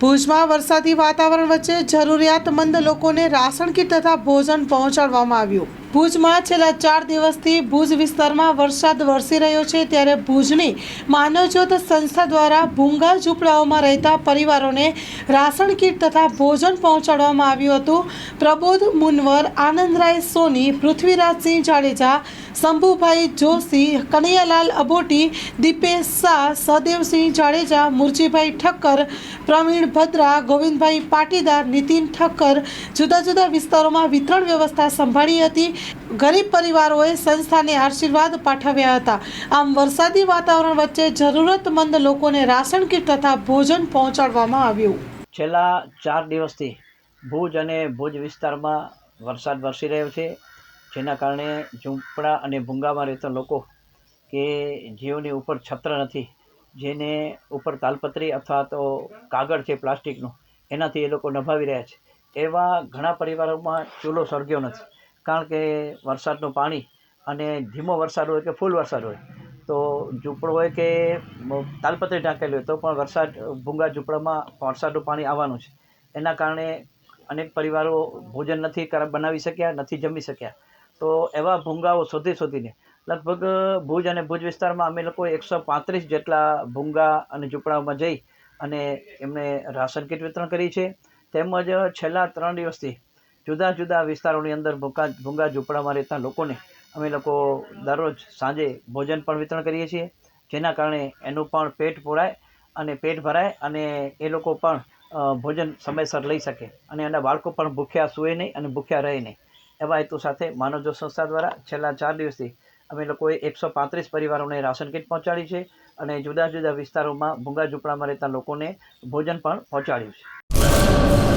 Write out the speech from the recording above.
ભુજમાં વરસાદી વાતાવરણ વચ્ચે જરૂરિયાતમંદ લોકોને રાશન કીટ તથા ભોજન પહોંચાડવામાં આવ્યું. ભુજમાં છેલ્લા ચાર દિવસથી ભુજ વિસ્તારમાં વરસાદ વરસી રહ્યો છે ત્યારે ભુજની માનવજ્યોત સંસ્થા દ્વારા ભૂંગા ઝૂંપડાઓમાં રહેતા પરિવારોને રાશન કીટ તથા ભોજન પહોંચાડવામાં આવ્યું હતું. પ્રબોધ મુનવર, આનંદરાય સોની, પૃથ્વીરાજસિંહ જાડેજા, શંભુભાઈ જોશી, કનૈયાલાલ અબોટી, દીપેશ શાહ, સહદેવસિંહ જાડેજા, મુરજીભાઈ ઠક્કર, પ્રવીણ ભદ્રા, ગોવિંદભાઈ પાટીદાર, નીતિન ઠક્કર જુદા જુદા વિસ્તારોમાં વિતરણ વ્યવસ્થા સંભાળી હતી. ગરીબ પરિવારોએ સંસ્થાને આશીર્વાદ પાઠવ્યા હતા. આમ વરસાદી વાતાવરણ વચ્ચે જરૂરતમંદ લોકોને રાશન કીટ તથા ભોજન પહોંચાડવામાં આવ્યું. છેલ્લા ચાર દિવસથી ભુજ અને ભુજ વિસ્તારમાં વરસાદ વરસી રહ્યો છે, જેના કારણે ઝૂંપડા અને ભૂંગામાં રહેતા લોકો કે જેઓની ઉપર છત્ર નથી, જેને ઉપર તાલપત્રી અથવા તો કાગળ છે પ્લાસ્ટિકનું, એનાથી એ લોકો નભાવી રહ્યા છે. એવા ઘણા પરિવારોમાં ચૂલો સળગ્યો નથી. કારણ કે વરસાદનું પાણી અને ધીમો વરસાદ હોય કે ફૂલ વરસાદ હોય, તો ઝૂંપડું હોય કે તાલપત્રી ઢાંકેલી હોય તો પણ વરસાદ, ભૂંગા ઝૂંપડામાં વરસાદનું પાણી આવવાનું છે. એના કારણે અનેક પરિવારો ભોજન નથી બનાવી શક્યા, નથી જમી શક્યા. તો એવા ભૂંગાઓ શોધી શોધીને લગભગ ભુજ અને ભુજ વિસ્તારમાં અમે લોકો એકસો પાંત્રીસ જેટલા ભૂંગા અને ઝૂંપડાઓમાં જઈ અને એમને રાશન કીટ વિતરણ કરી છે. તેમજ છેલ્લા ત્રણ દિવસથી જુદા જુદા વિસ્તારોની અંદર ભૂકા ભૂંગા ઝૂંપડામાં રહેતા લોકોને અમે લોકો દરરોજ સાંજે ભોજન પણ વિતરણ કરીએ છીએ, જેના કારણે એનું પણ પેટ પૂરાય અને પેટ ભરાય અને એ લોકો પણ ભોજન સમયસર લઈ શકે અને એના બાળકો પણ ભૂખ્યા સૂએ નહીં અને ભૂખ્યા રહે નહીં. એવા હેતુ સાથે માનવજો સંસ્થા દ્વારા છેલ્લા ચાર દિવસથી અમે લોકોએ એકસો પાંત્રીસ પરિવારોને રાશન કીટ પહોંચાડી છે અને જુદા જુદા વિસ્તારોમાં ભૂંગા ઝૂંપડામાં રહેતા લોકોને ભોજન પણ પહોંચાડ્યું છે.